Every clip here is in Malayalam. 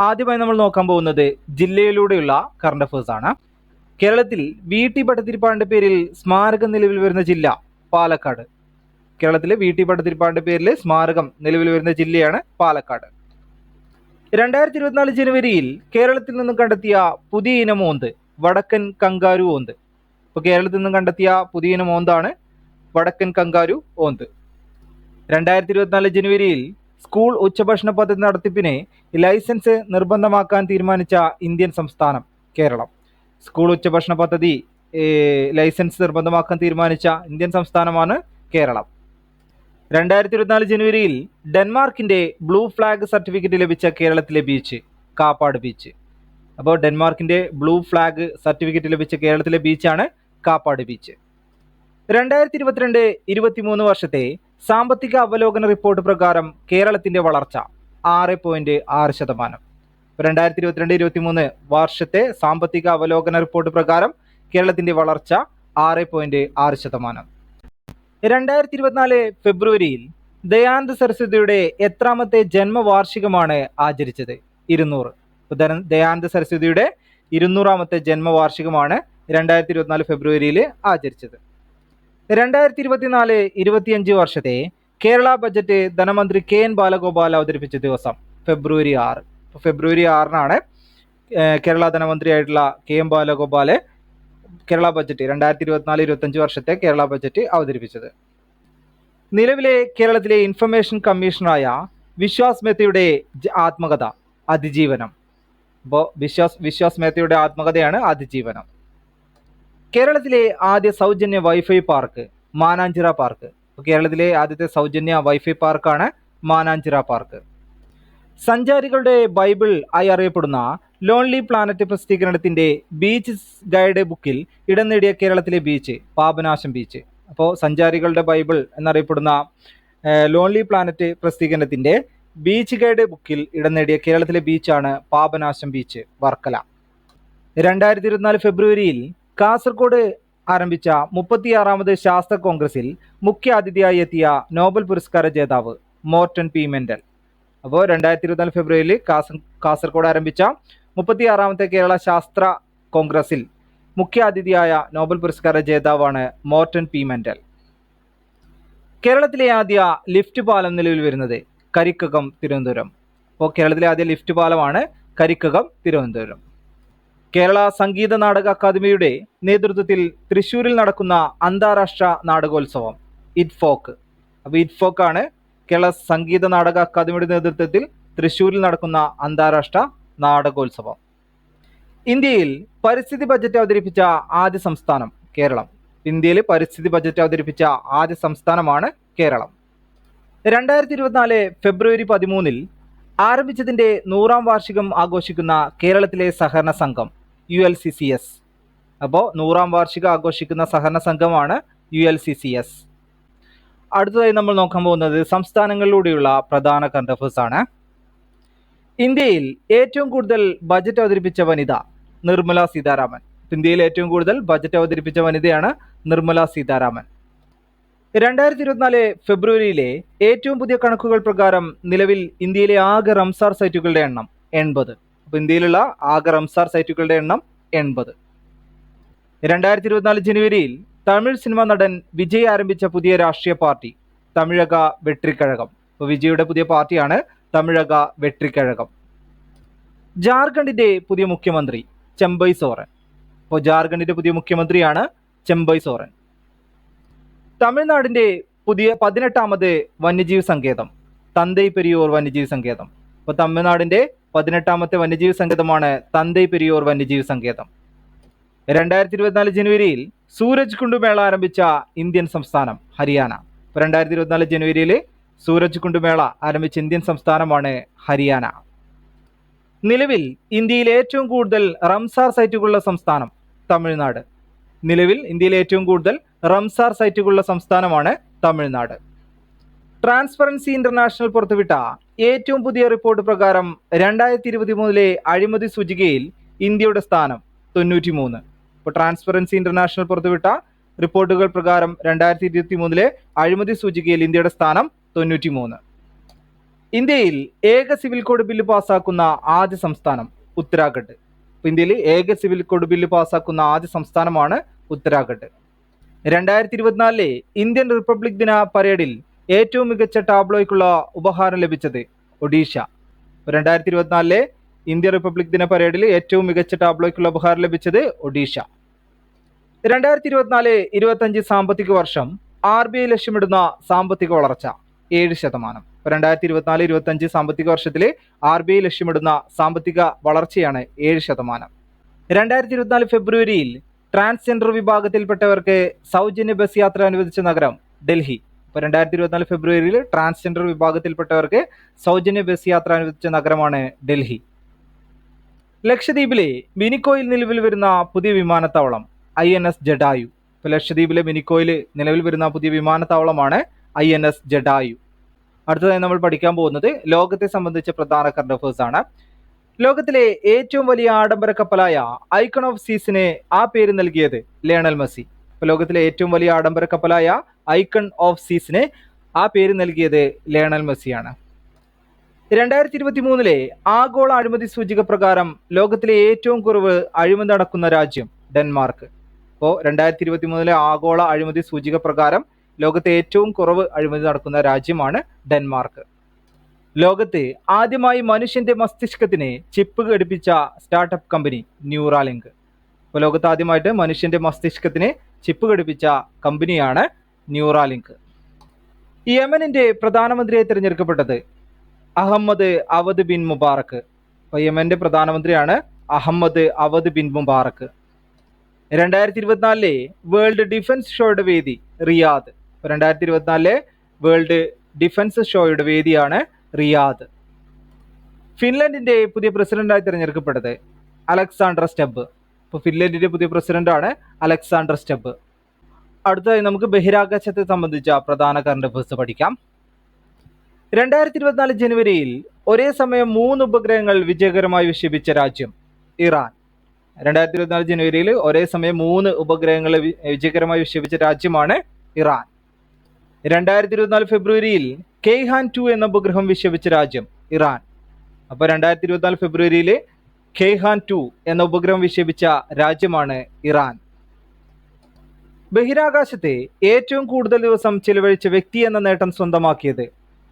ആദ്യമായി നമ്മൾ നോക്കാൻ പോകുന്നത് ജില്ലയിലൂടെയുള്ള കറണ്ട് അഫേഴ്സ് ആണ്. കേരളത്തിൽ വി ടി പേരിൽ സ്മാരകം നിലവിൽ വരുന്ന ജില്ല പാലക്കാട്. കേരളത്തിലെ വി ടി പേരിൽ സ്മാരകം നിലവിൽ വരുന്ന ജില്ലയാണ് പാലക്കാട്. രണ്ടായിരത്തി ഇരുപത്തിനാല് ജനുവരിയിൽ കേരളത്തിൽ നിന്നും കണ്ടെത്തിയ പുതിയ ഇനം ഓന്ത് വടക്കൻ കങ്കാരു ഓന്ത്. ഇപ്പോൾ കേരളത്തിൽ നിന്നും കണ്ടെത്തിയ പുതിയ ഇനം ഓന്താണ് വടക്കൻ കങ്കാരു ഓന്ത്. രണ്ടായിരത്തി ഇരുപത്തിനാല് ജനുവരിയിൽ സ്കൂൾ ഉച്ചഭക്ഷണ പദ്ധതി നടത്തിപ്പിന് ലൈസൻസ് നിർബന്ധമാക്കാൻ തീരുമാനിച്ച ഇന്ത്യൻ സംസ്ഥാനം കേരളം. സ്കൂൾ ഉച്ചഭക്ഷണ പദ്ധതി ലൈസൻസ് നിർബന്ധമാക്കാൻ തീരുമാനിച്ച ഇന്ത്യൻ സംസ്ഥാനമാണ് കേരളം. രണ്ടായിരത്തി ഇരുപത്തിനാല് ജനുവരിയിൽ ഡെൻമാർക്കിന്റെ ബ്ലൂ ഫ്ലാഗ് സർട്ടിഫിക്കറ്റ് ലഭിച്ച കേരളത്തിലെ ബീച്ച് കാപ്പാട് ബീച്ച്. അപ്പോൾ ഡെൻമാർക്കിന്റെ ബ്ലൂ ഫ്ലാഗ് സർട്ടിഫിക്കറ്റ് ലഭിച്ച കേരളത്തിലെ ബീച്ചാണ് കാപ്പാട് ബീച്ച്. രണ്ടായിരത്തി ഇരുപത്തിരണ്ട് ഇരുപത്തിമൂന്ന് വർഷത്തെ സാമ്പത്തിക അവലോകന റിപ്പോർട്ട് പ്രകാരം കേരളത്തിന്റെ വളർച്ച ആറ് പോയിന്റ് ആറ് ശതമാനം. രണ്ടായിരത്തി ഇരുപത്തിരണ്ട് ഇരുപത്തിമൂന്ന് വർഷത്തെ സാമ്പത്തിക അവലോകന റിപ്പോർട്ട് പ്രകാരം കേരളത്തിന്റെ വളർച്ച ആറ് പോയിന്റ് ആറ് ശതമാനം. രണ്ടായിരത്തി ഇരുപത്തിനാല് ഫെബ്രുവരിയിൽ ദയാനന്ദ സരസ്വതിയുടെ എത്രാമത്തെ ജന്മവാർഷികമാണ് ആചരിച്ചത്. ഇരുന്നൂറ്. ദയാനന്ദ സരസ്വതിയുടെ ഇരുന്നൂറാമത്തെ ജന്മവാർഷികമാണ് രണ്ടായിരത്തി ഇരുപത്തിനാല് ഫെബ്രുവരിയിൽ ആചരിച്ചത്. രണ്ടായിരത്തി ഇരുപത്തിനാല് ഇരുപത്തിയഞ്ച് വർഷത്തെ കേരള ബജറ്റ് ധനമന്ത്രി കെ എൻ ബാലഗോപാൽ അവതരിപ്പിച്ച ദിവസം ഫെബ്രുവരി ആറ്. ഫെബ്രുവരി ആറിനാണ് Kerala ധനമന്ത്രിയായിട്ടുള്ള K M Balagopal Kerala budget രണ്ടായിരത്തി ഇരുപത്തിനാല് ഇരുപത്തഞ്ച് വർഷത്തെ കേരള ബജറ്റ് അവതരിപ്പിച്ചത്. നിലവിലെ കേരളത്തിലെ ഇൻഫർമേഷൻ കമ്മീഷണറായ വിശ്വാസ് മേത്തയുടെ ആത്മകഥ അതിജീവനം. അപ്പോൾ വിശ്വാസ് വിശ്വാസ് മേത്തയുടെ ആത്മകഥയാണ് അതിജീവനം. കേരളത്തിലെ ആദ്യ സൗജന്യ വൈഫൈ പാർക്ക് മാനാഞ്ചിറ പാർക്ക്. കേരളത്തിലെ ആദ്യത്തെ സൗജന്യ വൈഫൈ പാർക്കാണ് മാനാഞ്ചിറ പാർക്ക്. സഞ്ചാരികളുടെ ബൈബിൾ ആയി അറിയപ്പെടുന്ന ലോൺലി പ്ലാനറ്റ് പ്രസിദ്ധീകരണത്തിന്റെ ബീച്ച് ഗൈഡ് ബുക്കിൽ ഇടം നേടിയ കേരളത്തിലെ ബീച്ച് പാപനാശം ബീച്ച് അപ്പോൾ സഞ്ചാരികളുടെ ബൈബിൾ എന്നറിയപ്പെടുന്ന ലോൺലി പ്ലാനറ്റ് പ്രസിദ്ധീകരണത്തിന്റെ ബീച്ച് ഗൈഡ് ബുക്കിൽ ഇടം നേടിയ കേരളത്തിലെ ബീച്ചാണ് പാപനാശം ബീച്ച് വർക്കല. രണ്ടായിരത്തി ഇരുപത്തിനാല് ഫെബ്രുവരിയിൽ കാസർഗോഡ് ആരംഭിച്ച മുപ്പത്തിയാറാമത് ശാസ്ത്ര കോൺഗ്രസിൽ മുഖ്യ അതിഥിയായി എത്തിയ നോബൽ പുരസ്കാര ജേതാവ് മോർട്ടൻ പി മെൻഡൽ. അപ്പോൾ രണ്ടായിരത്തി ഇരുപത്തിനാല് ഫെബ്രുവരിയിൽ കാസർ കാസർഗോഡ് ആരംഭിച്ച മുപ്പത്തിയാറാമത്തെ കേരള ശാസ്ത്ര കോൺഗ്രസിൽ മുഖ്യ അതിഥിയായ നോബൽ പുരസ്കാര ജേതാവാണ് മോർട്ടൻ പി മെൻഡൽ. കേരളത്തിലെ ആദ്യ ലിഫ്റ്റ് പാലം നിലവിൽ വരുന്നത് കരിക്കകം തിരുവനന്തപുരം. അപ്പോൾ കേരളത്തിലെ ആദ്യ ലിഫ്റ്റ് പാലമാണ് കരിക്കകം തിരുവനന്തപുരം. കേരള സംഗീത നാടക അക്കാദമിയുടെ നേതൃത്വത്തിൽ തൃശ്ശൂരിൽ നടക്കുന്ന അന്താരാഷ്ട്ര നാടകോത്സവം ഇറ്റ് ഫോക്ക് അപ്പോൾ ഇറ്റ് ഫോക്ക് ആണ് കേരള സംഗീത നാടക അക്കാദമിയുടെ നേതൃത്വത്തിൽ തൃശ്ശൂരിൽ നടക്കുന്ന അന്താരാഷ്ട്ര നാടകോത്സവം. ഇന്ത്യയിൽ പരിസ്ഥിതി ബജറ്റ് അവതരിപ്പിച്ച ആദ്യ സംസ്ഥാനം കേരളം. ഇന്ത്യയിൽ പരിസ്ഥിതി ബജറ്റ് അവതരിപ്പിച്ച ആദ്യ സംസ്ഥാനമാണ് കേരളം. രണ്ടായിരത്തി ഇരുപത്തിനാല് ഫെബ്രുവരി പതിമൂന്നിൽ ആരംഭിച്ചതിന്റെ നൂറാം വാർഷികം ആഘോഷിക്കുന്ന കേരളത്തിലെ സഹകരണ സംഘം U L C C S. അപ്പോൾ നൂറാം വാർഷികം ആഘോഷിക്കുന്ന സഹകരണ സംഘമാണ് U L C C S. അടുത്തതായി നമ്മൾ നോക്കാൻ പോകുന്നത് സംസ്ഥാനങ്ങളിലൂടെയുള്ള പ്രധാന കണ്ടഫേഴ്സ് ആണ്. ഇന്ത്യയിൽ ഏറ്റവും കൂടുതൽ ബജറ്റ് അവതരിപ്പിച്ച വനിത നിർമ്മല സീതാരാമൻ. ഇന്ത്യയിൽ ഏറ്റവും കൂടുതൽ ബജറ്റ് അവതരിപ്പിച്ച വനിതയാണ് നിർമ്മല സീതാരാമൻ. രണ്ടായിരത്തി ഇരുപത്തിനാല് ഫെബ്രുവരിയിലെ ഏറ്റവും പുതിയ കണക്കുകൾ പ്രകാരം നിലവിൽ ഇന്ത്യയിലെ ആകെ റംസാർ സൈറ്റുകളുടെ എണ്ണം എൺപത്. അപ്പോൾ ഇന്ത്യയിലുള്ള ആകെ റംസാർ സൈറ്റുകളുടെ എണ്ണം എൺപത്. രണ്ടായിരത്തി ഇരുപത്തിനാല് ജനുവരിയിൽ തമിഴ് സിനിമാ നടൻ വിജയ് ആരംഭിച്ച പുതിയ രാഷ്ട്രീയ പാർട്ടി തമിഴക വെട്രിക്കഴകം. അപ്പോൾ വിജയുടെ പുതിയ പാർട്ടിയാണ് തമിഴക വെട്രിക്കഴകം. ജാർഖണ്ഡിന്റെ പുതിയ മുഖ്യമന്ത്രി ചെമ്പൈ സോറൻ. അപ്പോൾ ജാർഖണ്ഡിന്റെ പുതിയ മുഖ്യമന്ത്രിയാണ് ചെമ്പൈ സോറൻ. തമിഴ്നാടിന്റെ പുതിയ പതിനെട്ടാമത് വന്യജീവി സങ്കേതം തന്തൈ പെരിയൂർ വന്യജീവി സങ്കേതം. അപ്പോൾ തമിഴ്നാടിന്റെ പതിനെട്ടാമത്തെ വന്യജീവി സങ്കേതമാണ് തന്തൈ പെരിയോർ വന്യജീവി സങ്കേതം. രണ്ടായിരത്തി ഇരുപത്തിനാല് ജനുവരിയിൽ സൂരജ് കുണ്ട് മേള ആരംഭിച്ച ഇന്ത്യൻ സംസ്ഥാനം ഹരിയാന. രണ്ടായിരത്തി ഇരുപത്തിനാല് ജനുവരിയിൽ സൂരജ് കുണ്ട് മേള ആരംഭിച്ച ഇന്ത്യൻ സംസ്ഥാനമാണ് ഹരിയാന. നിലവിൽ ഇന്ത്യയിൽ ഏറ്റവും കൂടുതൽ റംസാർ സൈറ്റുകളുള്ള സംസ്ഥാനം തമിഴ്നാട്. നിലവിൽ ഇന്ത്യയിൽ ഏറ്റവും കൂടുതൽ റംസാർ സൈറ്റുകളുള്ള സംസ്ഥാനമാണ് തമിഴ്നാട്. ട്രാൻസ്പെറൻസി ഇന്റർനാഷണൽ പുറത്തുവിട്ട ഏറ്റവും പുതിയ റിപ്പോർട്ട് പ്രകാരം രണ്ടായിരത്തി ഇരുപത്തി മൂന്നിലെ അഴിമതി സൂചികയിൽ ഇന്ത്യയുടെ സ്ഥാനം തൊണ്ണൂറ്റി മൂന്ന് ഇപ്പോൾ ട്രാൻസ്പെറൻസി ഇന്റർനാഷണൽ പുറത്തുവിട്ട റിപ്പോർട്ടുകൾ പ്രകാരം രണ്ടായിരത്തി ഇരുപത്തി മൂന്നിലെ അഴിമതി സൂചികയിൽ ഇന്ത്യയുടെ സ്ഥാനം തൊണ്ണൂറ്റി മൂന്ന് ഇന്ത്യയിൽ ഏക സിവിൽ കോഡ് ബില്ല് പാസാക്കുന്ന ആദ്യ സംസ്ഥാനം ഉത്തരാഖണ്ഡ്. ഇന്ത്യയിൽ ഏക സിവിൽ കോഡ് ബില്ല് പാസാക്കുന്ന ആദ്യ സംസ്ഥാനമാണ് ഉത്തരാഖണ്ഡ്. രണ്ടായിരത്തി ഇരുപത്തിനാലിലെ ഇന്ത്യൻ റിപ്പബ്ലിക് ദിന പരേഡിൽ ഏറ്റവും മികച്ച ടാബ്ലോയ്ക്കുള്ള ഉപഹാരം ലഭിച്ചത് ഒഡീഷ. രണ്ടായിരത്തി ഇരുപത്തിനാലിലെ ഇന്ത്യ റിപ്പബ്ലിക് ദിന പരേഡിൽ ഏറ്റവും മികച്ച ടാബ്ലോയ്ക്കുള്ള ഉപഹാരം ലഭിച്ചത് ഒഡീഷ. രണ്ടായിരത്തി ഇരുപത്തിനാല് ഇരുപത്തഞ്ച് സാമ്പത്തിക വർഷം ആർ ബി ഐ ലക്ഷ്യമിടുന്ന സാമ്പത്തിക വളർച്ച ഏഴ് ശതമാനം. രണ്ടായിരത്തി ഇരുപത്തിനാല് ഇരുപത്തഞ്ച് സാമ്പത്തിക വർഷത്തിൽ ആർ ബി ഐ ലക്ഷ്യമിടുന്ന സാമ്പത്തിക വളർച്ചയാണ് ഏഴ് ശതമാനം. രണ്ടായിരത്തി ഇരുപത്തിനാല് ഫെബ്രുവരിയിൽ ട്രാൻസ്ജെൻഡർ വിഭാഗത്തിൽപ്പെട്ടവർക്ക് സൗജന്യ ബസ് യാത്ര അനുവദിച്ച നഗരം ഡൽഹി. ഇപ്പോൾ രണ്ടായിരത്തി ഇരുപത്തിനാല് ഫെബ്രുവരിയിൽ ട്രാൻസ്ജെൻഡർ വിഭാഗത്തിൽപ്പെട്ടവർക്ക് സൗജന്യ ബസ് യാത്ര അനുവദിച്ച നഗരമാണ് ഡൽഹി. ലക്ഷദ്വീപിലെ മിനിക്കോയിൽ നിലവിൽ വരുന്ന പുതിയ വിമാനത്താവളം ഐ എൻ എസ് ജഡായു. ഇപ്പോൾ ലക്ഷദ്വീപിലെ മിനിക്കോയിൽ നിലവിൽ വരുന്ന പുതിയ വിമാനത്താവളമാണ് ഐ എൻ എസ് ജഡായു. അടുത്തതായി നമ്മൾ പഠിക്കാൻ പോകുന്നത് ലോകത്തെ സംബന്ധിച്ച പ്രധാന കറണ്ട് അഫേഴ്സ് ആണ്. ലോകത്തിലെ ഏറ്റവും വലിയ ആഡംബര കപ്പലായ ഐക്കൺ ഓഫ് സീസിന് ആ പേര് നൽകിയത് ലേണൽ മെസ്സി. ലോകത്തിലെ ഏറ്റവും വലിയ ആഡംബര കപ്പലായ ഐക്കൺ ഓഫ് സീസിന് ആ പേര് നൽകിയത് ലയണൽ മെസ്സിയാണ്. രണ്ടായിരത്തി ഇരുപത്തി മൂന്നിലെ ആഗോള അഴിമതി സൂചിക പ്രകാരം ലോകത്തിലെ ഏറ്റവും കുറവ് അഴിമതി നടക്കുന്ന രാജ്യം ഡെൻമാർക്ക്. അപ്പോൾ രണ്ടായിരത്തി ഇരുപത്തി മൂന്നിലെ ആഗോള അഴിമതി സൂചിക പ്രകാരം ലോകത്തെ ഏറ്റവും കുറവ് അഴിമതി നടക്കുന്ന രാജ്യമാണ് ഡെൻമാർക്ക്. ലോകത്ത് ആദ്യമായി മനുഷ്യന്റെ മസ്തിഷ്കത്തിന് ചിപ്പ് ഘടിപ്പിച്ച സ്റ്റാർട്ടപ്പ് കമ്പനി ന്യൂറാലിങ്ക്. ഇപ്പോൾ ലോകത്ത് ആദ്യമായിട്ട് മനുഷ്യന്റെ മസ്തിഷ്കത്തിന് ചിപ്പ് ഘടിപ്പിച്ച കമ്പനിയാണ് ന്യൂറാലിങ്ക്. യമനിന്റെ പ്രധാനമന്ത്രിയെ തിരഞ്ഞെടുക്കപ്പെട്ടത് അഹമ്മദ് അവദ് ബിൻ മുബാറക്ക് അപ്പോൾ യമന്റെ പ്രധാനമന്ത്രിയാണ് അഹമ്മദ് അവദ് ബിൻ മുബാറക്ക് രണ്ടായിരത്തി ഇരുപത്തിനാലിലെ വേൾഡ് ഡിഫൻസ് ഷോയുടെ വേദി റിയാദ്. രണ്ടായിരത്തി ഇരുപത്തിനാലിലെ വേൾഡ് ഡിഫൻസ് ഷോയുടെ വേദിയാണ് റിയാദ്. ഫിൻലൻഡിന്റെ പുതിയ പ്രസിഡന്റായി തിരഞ്ഞെടുക്കപ്പെട്ടത് അലക്സാണ്ടർ സ്റ്റെബ് ഇപ്പോൾ ഫിൻലൻഡിന്റെ പുതിയ പ്രസിഡന്റാണ് അലക്സാണ്ടർ സ്റ്റെബ്. അടുത്തതായി നമുക്ക് ബഹിരാകാശത്തെ സംബന്ധിച്ച പ്രധാന കറണ്ട് അഫേഴ്സ് പഠിക്കാം. രണ്ടായിരത്തി ഇരുപത്തിനാല് ജനുവരിയിൽ ഒരേ സമയം മൂന്ന് ഉപഗ്രഹങ്ങൾ വിജയകരമായി വിക്ഷേപിച്ച രാജ്യം ഇറാൻ. രണ്ടായിരത്തി ഇരുപത്തിനാല് ജനുവരിയിൽ ഒരേ സമയം മൂന്ന് ഉപഗ്രഹങ്ങൾ വിജയകരമായി വിക്ഷേപിച്ച രാജ്യമാണ് ഇറാൻ. രണ്ടായിരത്തി ഇരുപത്തിനാല് ഫെബ്രുവരിയിൽ കെയ്ഹാൻ ടു എന്ന ഉപഗ്രഹം വിക്ഷേപിച്ച രാജ്യം ഇറാൻ. അപ്പോൾ രണ്ടായിരത്തി ഇരുപത്തിനാല് ഫെബ്രുവരിയിൽ കെയ്ഹാൻ ടു എന്ന ഉപഗ്രഹം വിക്ഷേപിച്ച രാജ്യമാണ് ഇറാൻ. ബഹിരാകാശത്തെ ഏറ്റവും കൂടുതൽ ദിവസം ചിലവഴിച്ച വ്യക്തി എന്ന നേട്ടം സ്വന്തമാക്കിയത്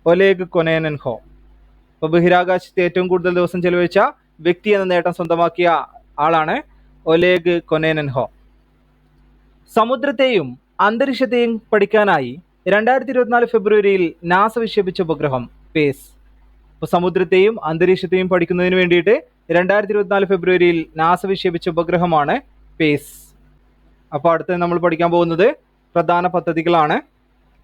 ഒലേഗ് കൊനേനൻഹോ. അപ്പോൾ ബഹിരാകാശത്തെ ഏറ്റവും കൂടുതൽ ദിവസം ചിലവഴിച്ച വ്യക്തി എന്ന നേട്ടം സ്വന്തമാക്കിയ ആളാണ് ഒലേഗ് കൊനേനൻഹോ. സമുദ്രത്തെയും അന്തരീക്ഷത്തെയും പഠിക്കാനായി രണ്ടായിരത്തി ഇരുപത്തിനാല് ഫെബ്രുവരിയിൽ നാസ വിക്ഷേപിച്ച ഉപഗ്രഹം പേസ്. അപ്പോൾ സമുദ്രത്തെയും അന്തരീക്ഷത്തെയും പഠിക്കുന്നതിന് വേണ്ടിയിട്ട് രണ്ടായിരത്തി ഇരുപത്തിനാല് ഫെബ്രുവരിയിൽ നാസ വിക്ഷേപിച്ച ഉപഗ്രഹമാണ് പേസ്. അപ്പോൾ അടുത്ത നമ്മൾ പഠിക്കാൻ പോകുന്നത് പ്രധാന പദ്ധതികളാണ്.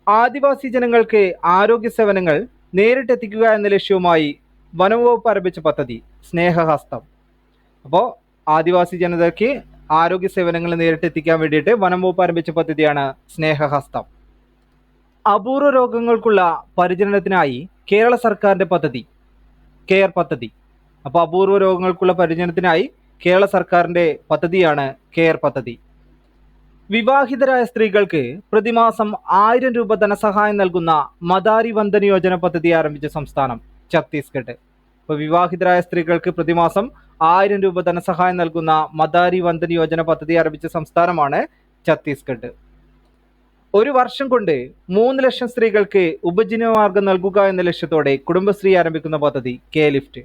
ആദിവാസി ജനങ്ങൾക്ക് ആരോഗ്യ സേവനങ്ങൾ നേരിട്ടെത്തിക്കുക എന്ന ലക്ഷ്യവുമായി വനംവകുപ്പ് ആരംഭിച്ച പദ്ധതി സ്നേഹഹസ്തം. അപ്പോൾ ആദിവാസി ജനതയ്ക്ക് ആരോഗ്യ സേവനങ്ങൾ നേരിട്ടെത്തിക്കാൻ വേണ്ടിയിട്ട് വനംവകുപ്പ് ആരംഭിച്ച പദ്ധതിയാണ് സ്നേഹഹസ്തം. അപൂർവ രോഗങ്ങൾക്കുള്ള പരിചരണത്തിനായി കേരള സർക്കാരിന്റെ പദ്ധതി കെയർ പദ്ധതി. അപ്പോൾ അപൂർവ രോഗങ്ങൾക്കുള്ള പരിചരണത്തിനായി കേരള സർക്കാരിന്റെ പദ്ധതിയാണ് കെയർ പദ്ധതി. വിവാഹിതരായ സ്ത്രീകൾക്ക് പ്രതിമാസം ആയിരം രൂപ ധനസഹായം നൽകുന്ന മദാരി വന്ദന യോജന പദ്ധതി ആരംഭിച്ച സംസ്ഥാനം ഛത്തീസ്ഗഡ്. ഇപ്പോൾ വിവാഹിതരായ സ്ത്രീകൾക്ക് പ്രതിമാസം ആയിരം രൂപ ധനസഹായം നൽകുന്ന മദാരി വന്ദന യോജന പദ്ധതി ആരംഭിച്ച സംസ്ഥാനമാണ് ഛത്തീസ്ഗഡ്. ഒരു വർഷം കൊണ്ട് മൂന്ന് ലക്ഷം സ്ത്രീകൾക്ക് ഉപജീവനമാർഗം നൽകുക എന്ന ലക്ഷ്യത്തോടെ കുടുംബശ്രീ ആരംഭിക്കുന്ന പദ്ധതി കെ ലിഫ്റ്റ്.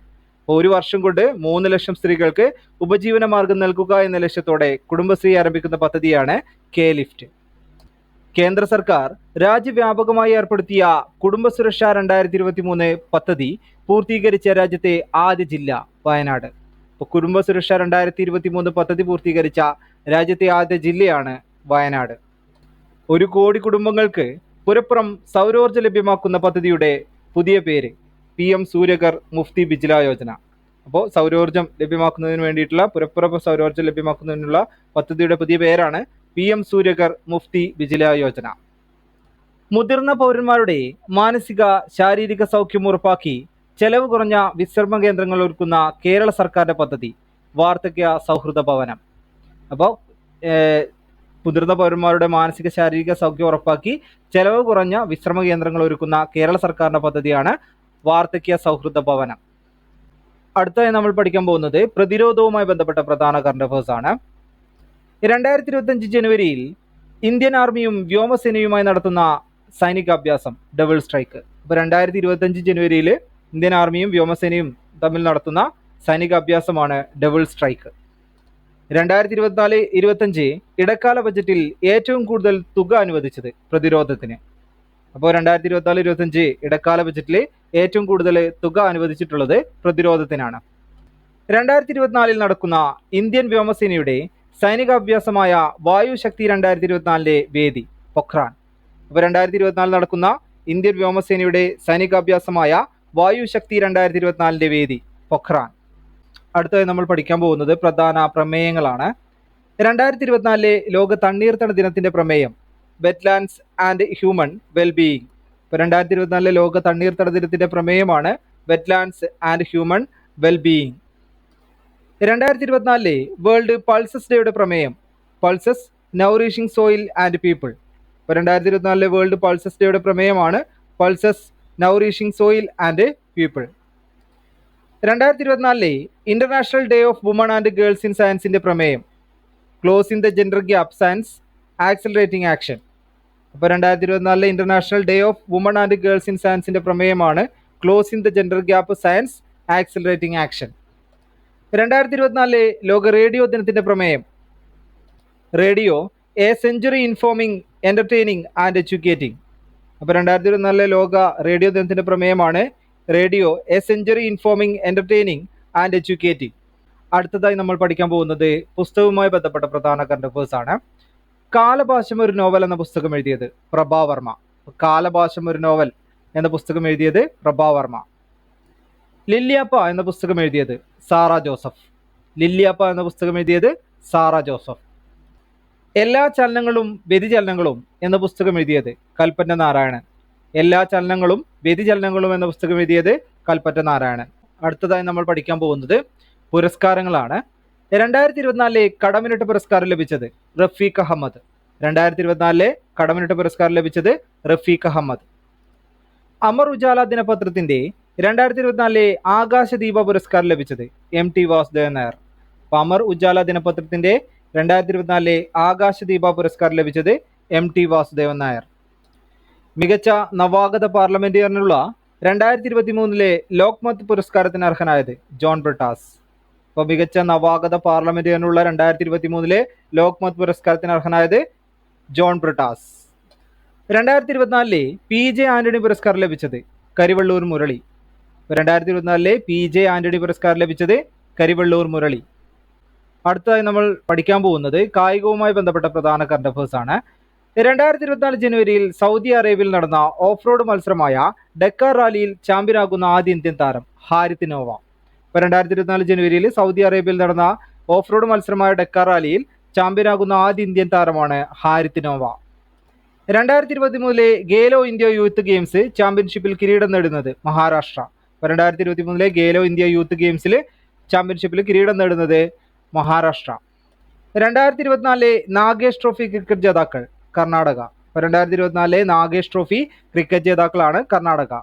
ഒരു വർഷം കൊണ്ട് മൂന്ന് ലക്ഷം സ്ത്രീകൾക്ക് ഉപജീവന മാർഗം നൽകുക എന്ന ലക്ഷ്യത്തോടെ കുടുംബശ്രീ ആരംഭിക്കുന്ന പദ്ധതിയാണ് കെ ലിഫ്റ്റ്. കേന്ദ്ര സർക്കാർ രാജ്യവ്യാപകമായി ഏർപ്പെടുത്തിയ കുടുംബ സുരക്ഷ രണ്ടായിരത്തി ഇരുപത്തി മൂന്ന് പദ്ധതി പൂർത്തീകരിച്ച രാജ്യത്തെ ആദ്യ ജില്ല വയനാട്. അപ്പോൾ കുടുംബ സുരക്ഷ രണ്ടായിരത്തി ഇരുപത്തി മൂന്ന് പദ്ധതി പൂർത്തീകരിച്ച രാജ്യത്തെ ആദ്യ ജില്ലയാണ് വയനാട്. ഒരു കോടി കുടുംബങ്ങൾക്ക് പുരപ്പുറം സൗരോർജ ലഭ്യമാക്കുന്ന പദ്ധതിയുടെ പുതിയ പേര് പി എം സൂര്യകർ മുഫ്തി ബിജ്ല യോജന. അപ്പോൾ സൗരോർജം ലഭ്യമാക്കുന്നതിന് വേണ്ടിയിട്ടുള്ള പുരപ്പുറപ്പ് സൗരോർജം ലഭ്യമാക്കുന്നതിനുള്ള പദ്ധതിയുടെ പുതിയ പേരാണ് പി എം സൂര്യകർ മുഫ്തി ബിജില യോജന. മുതിർന്ന പൗരന്മാരുടെ മാനസിക ശാരീരിക സൗഖ്യം ഉറപ്പാക്കി ചെലവ് കുറഞ്ഞ വിശ്രമ കേന്ദ്രങ്ങൾ ഒരുക്കുന്ന കേരള സർക്കാരിന്റെ പദ്ധതി വാർദ്ധക്യ സൗഹൃദ ഭവനം. അപ്പോൾ മുതിർന്ന പൗരന്മാരുടെ മാനസിക ശാരീരിക സൗഖ്യം ഉറപ്പാക്കി ചെലവ് കുറഞ്ഞ വിശ്രമ കേന്ദ്രങ്ങൾ ഒരുക്കുന്ന കേരള സർക്കാരിന്റെ പദ്ധതിയാണ് വാർദ്ധക്യ സൗഹൃദ ഭവനം. അടുത്തതായി നമ്മൾ പഠിക്കാൻ പോകുന്നത് പ്രതിരോധവുമായി ബന്ധപ്പെട്ട പ്രധാന കറണ്ട് അഫേഴ്സ് ആണ്. രണ്ടായിരത്തി ഇരുപത്തഞ്ച് ജനുവരിയിൽ ഇന്ത്യൻ ആർമിയും വ്യോമസേനയുമായി നടത്തുന്ന സൈനികാഭ്യാസം ഡബിൾ സ്ട്രൈക്ക് ഇപ്പോൾ രണ്ടായിരത്തി ഇരുപത്തഞ്ച് ജനുവരിയിൽ ഇന്ത്യൻ ആർമിയും വ്യോമസേനയും തമ്മിൽ നടത്തുന്ന സൈനികാഭ്യാസമാണ് ഡബിൾ സ്ട്രൈക്ക് രണ്ടായിരത്തി ഇരുപത്തിനാല് ഇരുപത്തഞ്ച് ഇടക്കാല ബജറ്റിൽ ഏറ്റവും കൂടുതൽ തുക അനുവദിച്ചത് പ്രതിരോധത്തിന്. അപ്പോൾ രണ്ടായിരത്തി ഇരുപത്തിനാല് ഇരുപത്തഞ്ച് ഇടക്കാല ബജറ്റിൽ ഏറ്റവും കൂടുതൽ തുക അനുവദിച്ചിട്ടുള്ളത് പ്രതിരോധത്തിനാണ്. രണ്ടായിരത്തി ഇരുപത്തിനാലിൽ നടക്കുന്ന ഇന്ത്യൻ വ്യോമസേനയുടെ സൈനികാഭ്യാസമായ വായുശക്തി രണ്ടായിരത്തി ഇരുപത്തിനാലിലെ വേദി പൊഖ്രാൻ. അപ്പോൾ രണ്ടായിരത്തി ഇരുപത്തിനാലിൽ നടക്കുന്ന ഇന്ത്യൻ വ്യോമസേനയുടെ സൈനികാഭ്യാസമായ വായുശക്തി രണ്ടായിരത്തി ഇരുപത്തിനാലിന്റെ വേദി പൊഖ്രാൻ. അടുത്തതായി നമ്മൾ പഠിക്കാൻ പോകുന്നത് പ്രധാന പ്രമേയങ്ങളാണ്. രണ്ടായിരത്തി ഇരുപത്തിനാലിലെ ലോക തണ്ണീർത്തട ദിനത്തിന്റെ പ്രമേയം വെറ്റ്ലാൻഡ്സ് ആൻഡ് ഹ്യൂമൻ വെൽബീയിങ് ഇപ്പോൾ രണ്ടായിരത്തി ഇരുപത്തിനാലിലെ ലോക തണ്ണീർത്തട ദിനത്തിന്റെ പ്രമേയമാണ് വെറ്റ്ലാൻഡ്സ് ആൻഡ് ഹ്യൂമൻ വെൽബീയിങ് രണ്ടായിരത്തി ഇരുപത്തിനാലിലെ വേൾഡ് പൾസസ് ഡേയുടെ പ്രമേയം pulses nourishing soil and people ഇപ്പോൾ രണ്ടായിരത്തി ഇരുപത്തിനാലിലെ വേൾഡ് പൾസസ് ഡേയുടെ പ്രമേയമാണ് pulses nourishing soil and people രണ്ടായിരത്തി ഇരുപത്തിനാലിലെ international day of women and girls in സയൻസിന്റെ പ്രമേയം closing the gender gap science accelerating action അപ്പോൾ രണ്ടായിരത്തി ഇരുപത്തിനാലിലെ international day of women and girls in സയൻസിന്റെ പ്രമേയമാണ് closing the gender gap science accelerating action രണ്ടായിരത്തി ഇരുപത്തിനാലിലെ ലോക റേഡിയോ ദിനത്തിന്റെ പ്രമേയം. Radio a century informing entertaining and educating. അപ്പോൾ രണ്ടായിരത്തി ഇരുപത്തിനാലിലെ ലോക റേഡിയോ ദിനത്തിന്റെ പ്രമേയമാണ് radio a century informing entertaining and educating. അടുത്തതായി നമ്മൾ പഠിക്കാൻ പോകുന്നത് പുസ്തകവുമായി ബന്ധപ്പെട്ട പ്രധാന കറണ്ട് ആണ് കാലഭാഷം ഒരു നോവൽ എന്ന പുസ്തകം എഴുതിയത് പ്രഭാവർമ്മ കാലഭാഷം ഒരു നോവൽ എന്ന പുസ്തകം എഴുതിയത് പ്രഭാവർമ്മ ലില്ലിയപ്പ എന്ന പുസ്തകം എഴുതിയത് സാറ ജോസഫ്. ലില്ലിയപ്പ എന്ന പുസ്തകം എഴുതിയത് സാറ ജോസഫ്. എല്ലാ ചലനങ്ങളും വ്യതിചലനങ്ങളും എന്ന പുസ്തകം എഴുതിയത് കൽപ്പറ്റ നാരായണൻ എല്ലാ ചലനങ്ങളും വ്യതിചലനങ്ങളും എന്ന പുസ്തകം എഴുതിയത് കൽപ്പറ്റ നാരായണൻ അടുത്തതായി നമ്മൾ പഠിക്കാൻ പോകുന്നത് പുരസ്കാരങ്ങളാണ്. രണ്ടായിരത്തി ഇരുപത്തിനാലിലെ കടമിനിട്ട് പുരസ്കാരം ലഭിച്ചത് റഫീഖ് അഹമ്മദ്. രണ്ടായിരത്തി ഇരുപത്തിനാലിലെ കടമിനിട്ട് പുരസ്കാരം ലഭിച്ചത് റഫീഖ് അഹമ്മദ്. അമർ ഉജാല ദിനപത്രത്തിന്റെ രണ്ടായിരത്തി ഇരുപത്തിനാലിലെ ആകാശദീപ പുരസ്കാരം ലഭിച്ചത് എം ടി വാസുദേവൻ നായർ. അമർ ഉജാല ദിനപത്രത്തിന്റെ രണ്ടായിരത്തി ഇരുപത്തിനാലിലെ ആകാശദീപ പുരസ്കാരം ലഭിച്ചത് എം ടി വാസുദേവൻ നായർ. മികച്ച നവാഗത പാർലമെന്റേറിയനുള്ള രണ്ടായിരത്തി ഇരുപത്തി മൂന്നിലെ ലോക്മത് പുരസ്കാരത്തിന് അർഹനായത് ജോൺ ബ്രിട്ടാസ്. അപ്പോൾ മികച്ച നവാഗത പാർലമെന്റേറിയനുള്ള രണ്ടായിരത്തി ഇരുപത്തി മൂന്നിലെ ലോക്മത് പുരസ്കാരത്തിന് അർഹനായത് ജോൺ ബ്രിട്ടാസ്. രണ്ടായിരത്തി ഇരുപത്തിനാലിലെ പി ജെ ആന്റണി പുരസ്കാരം ലഭിച്ചത് കരിവള്ളൂർ മുരളി. രണ്ടായിരത്തി ഇരുപത്തിനാലിലെ പി ജെ ആന്റണി പുരസ്കാരം ലഭിച്ചത് കരിവള്ളൂർ മുരളി. അടുത്തതായി നമ്മൾ പഠിക്കാൻ പോകുന്നത് കായികവുമായി ബന്ധപ്പെട്ട പ്രധാന കറണ്ട് അഫേഴ്സ് ആണ്. രണ്ടായിരത്തി ഇരുപത്തിനാല് ജനുവരിയിൽ സൗദി അറേബ്യയിൽ നടന്ന ഓഫ് റോഡ് മത്സരമായ ഡെക്കാർ റാലിയിൽ ചാമ്പ്യനാകുന്ന ആദ്യ ഇന്ത്യൻ താരം ഹാരിത്ത് നോവ ഇപ്പോൾ രണ്ടായിരത്തി ഇരുപത്തിനാല് ജനുവരിയിൽ സൗദി അറേബ്യയിൽ നടന്ന ഓഫ് റോഡ് മത്സരമായ ഡെക്കാർ റാലിയിൽ ചാമ്പ്യനാകുന്ന ആദ്യ ഇന്ത്യൻ താരമാണ് ഹാരിത്ത് നോവ. രണ്ടായിരത്തി ഇരുപത്തി മൂന്നിലെ ഗേലോ ഇന്ത്യ യൂത്ത് ഗെയിംസ് ചാമ്പ്യൻഷിപ്പിൽ കിരീടം നേടുന്നത് മഹാരാഷ്ട്ര. രണ്ടായിരത്തി ഇരുപത്തി മൂന്നിലെ ഗേലോ ഇന്ത്യ യൂത്ത് ഗെയിംസിൽ ചാമ്പ്യൻഷിപ്പിൽ കിരീടം നേടുന്നത് മഹാരാഷ്ട്ര. രണ്ടായിരത്തി ഇരുപത്തിനാലിലെ നാഗേഷ് ട്രോഫി ക്രിക്കറ്റ് ജേതാക്കൾ കർണാടക. രണ്ടായിരത്തി ഇരുപത്തിനാലിലെ നാഗേഷ് ട്രോഫി ക്രിക്കറ്റ് ജേതാക്കളാണ് കർണാടക.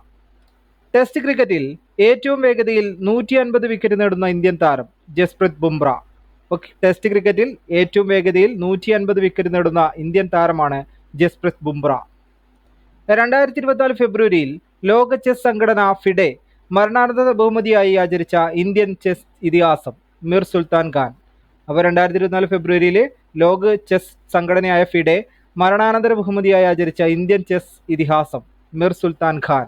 ടെസ്റ്റ് ക്രിക്കറ്റിൽ ഏറ്റവും വേഗതയിൽ നൂറ്റി അൻപത് വിക്കറ്റ് നേടുന്ന ഇന്ത്യൻ താരം ജസ്പ്രീത് ബുംറ. ഓക്കെ ടെസ്റ്റ് ക്രിക്കറ്റിൽ ഏറ്റവും വേഗതയിൽ നൂറ്റി അൻപത് വിക്കറ്റ് നേടുന്ന ഇന്ത്യൻ താരമാണ് ജസ്പ്രീത് ബുംറ. രണ്ടായിരത്തി ഇരുപത്തിനാല് ഫെബ്രുവരിയിൽ ലോക ചെസ് സംഘടന ഫിഡെ മരണാനന്തര ബഹുമതിയായി ആചരിച്ച ഇന്ത്യൻ ചെസ് ഇതിഹാസം മിർ സുൽത്താൻ ഖാൻ. അപ്പോൾ രണ്ടായിരത്തി ഇരുപത്തിനാല് ഫെബ്രുവരിയിൽ ലോക ചെസ് സംഘടനയായ ഫിഡെ മരണാനന്തര ബഹുമതിയായി ആചരിച്ച ഇന്ത്യൻ ചെസ് ഇതിഹാസം മിർ സുൽത്താൻ ഖാൻ.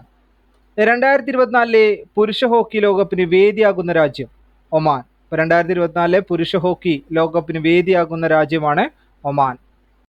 രണ്ടായിരത്തി ഇരുപത്തിനാലിലെ പുരുഷ ഹോക്കി ലോകകപ്പിന് വേദിയാകുന്ന രാജ്യം ഒമാൻ. രണ്ടായിരത്തി ഇരുപത്തിനാലിലെ പുരുഷ ഹോക്കി ലോകകപ്പിന് വേദിയാകുന്ന രാജ്യമാണ് ഒമാൻ.